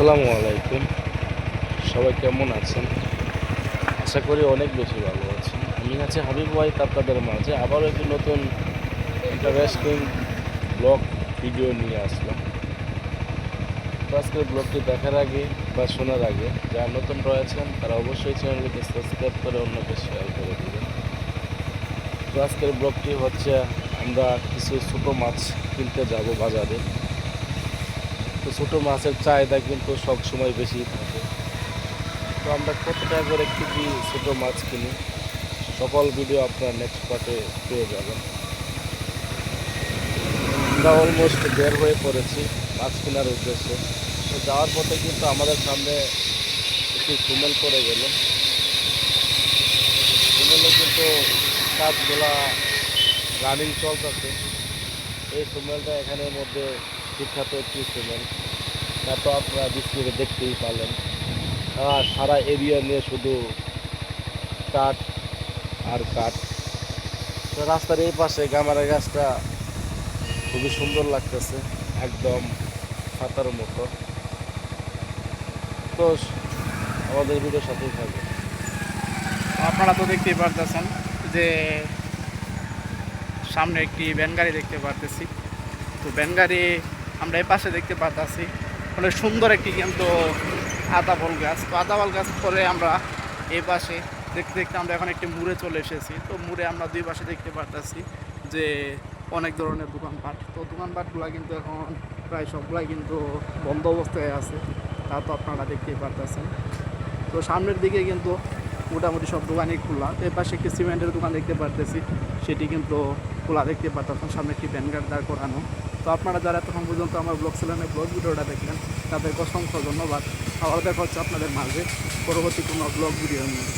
আসসালামু আলাইকুম। সবাই কেমন আছেন? আশা করি অনেক বেশি ভালো আছেন। আমি আছি হাবিব ওয়াহিদ আপনাদের মাঝে। আবারও একটি নতুন ইন্টারেস্টিং ব্লগ ভিডিও নিয়ে আসলাম। আজকের ব্লগটি দেখার আগে বা শোনার আগে যারা নতুন রয়েছেন, তারা অবশ্যই চ্যানেলটিকে সাবস্ক্রাইব করে অন্যকে শেয়ার করে দেবেন। তো আজকের ব্লগটি হচ্ছে আমরা কিছু ছোটো মাছ কিনতে যাব বাজারে। তো ছোটো মাছের চাহিদা কিন্তু সব সময় বেশি থাকে। তো আমরা কত টাকা করে কেজি ছোটো মাছ কিনি, সকল ভিডিও আপনার নেক্সট পার্টে পেয়ে যাবেন। আমরা অলমোস্ট বের হয়ে পড়েছি মাছ কেনার উদ্দেশ্যে। তো যাওয়ার পথে কিন্তু আমাদের সামনে একটি সুমেল পড়ে গেল। সুমেলে কিন্তু কাজগুলা রানিং চলতেছে। এই সুমেলটা এখানের মধ্যে বিখ্যাত একটি সুমেল তা তো আপনারা ডিসপ্লে দেখতেই পারলেন। আর সারা এরিয়া নিয়ে শুধু কাঠ আর কাঠ। তো রাস্তার এই পাশে গামারা গাছটা খুবই সুন্দর লাগতেছে, একদম ছাতার মতো। তো আমাদের ভিডিও সাথেই থাকবে আপনারা তো দেখতেই পারতেছেন যে সামনে একটি ভ্যান গাড়ি দেখতে পারতেছি। তো ভ্যান গাড়ি আমরা এই পাশে দেখতে পারতেছি। অনেক সুন্দর একটি কিন্তু আদা বল গাছ। তো আদা বল গাছ পরে আমরা এই পাশে দেখতে দেখতে আমরা এখন একটি মুড়ে চলে এসেছি। তো মুড়ে আমরা দুই পাশে দেখতে পারতেছি যে অনেক ধরনের দোকানপাট। তো দোকানপাটগুলো কিন্তু এখন প্রায় সবগুলাই কিন্তু বন্ধ অবস্থায় আছে। তা তো আপনারা দেখতেই পারতেছেন। তো সামনের দিকে কিন্তু মোটামুটি সব দোকানই খোলা। এর পাশে একটি সিমেন্টের দোকান দেখতে পারতেছি। সেটি কিন্তু খোলা দেখতে পারতেছেন। সামনে একটি ব্যানগার্ড দাঁড় করানো। তো আপনারা যারা এতক্ষণ পর্যন্ত আমার ব্লগ চ্যানেলের ব্লগ ভিডিওটা দেখলেন, তাদেরকে অসংখ্য ধন্যবাদ। আবার দেখা হচ্ছে আপনাদের মাঝে পরবর্তী কোনো ব্লগ ভিডিও নিয়ে।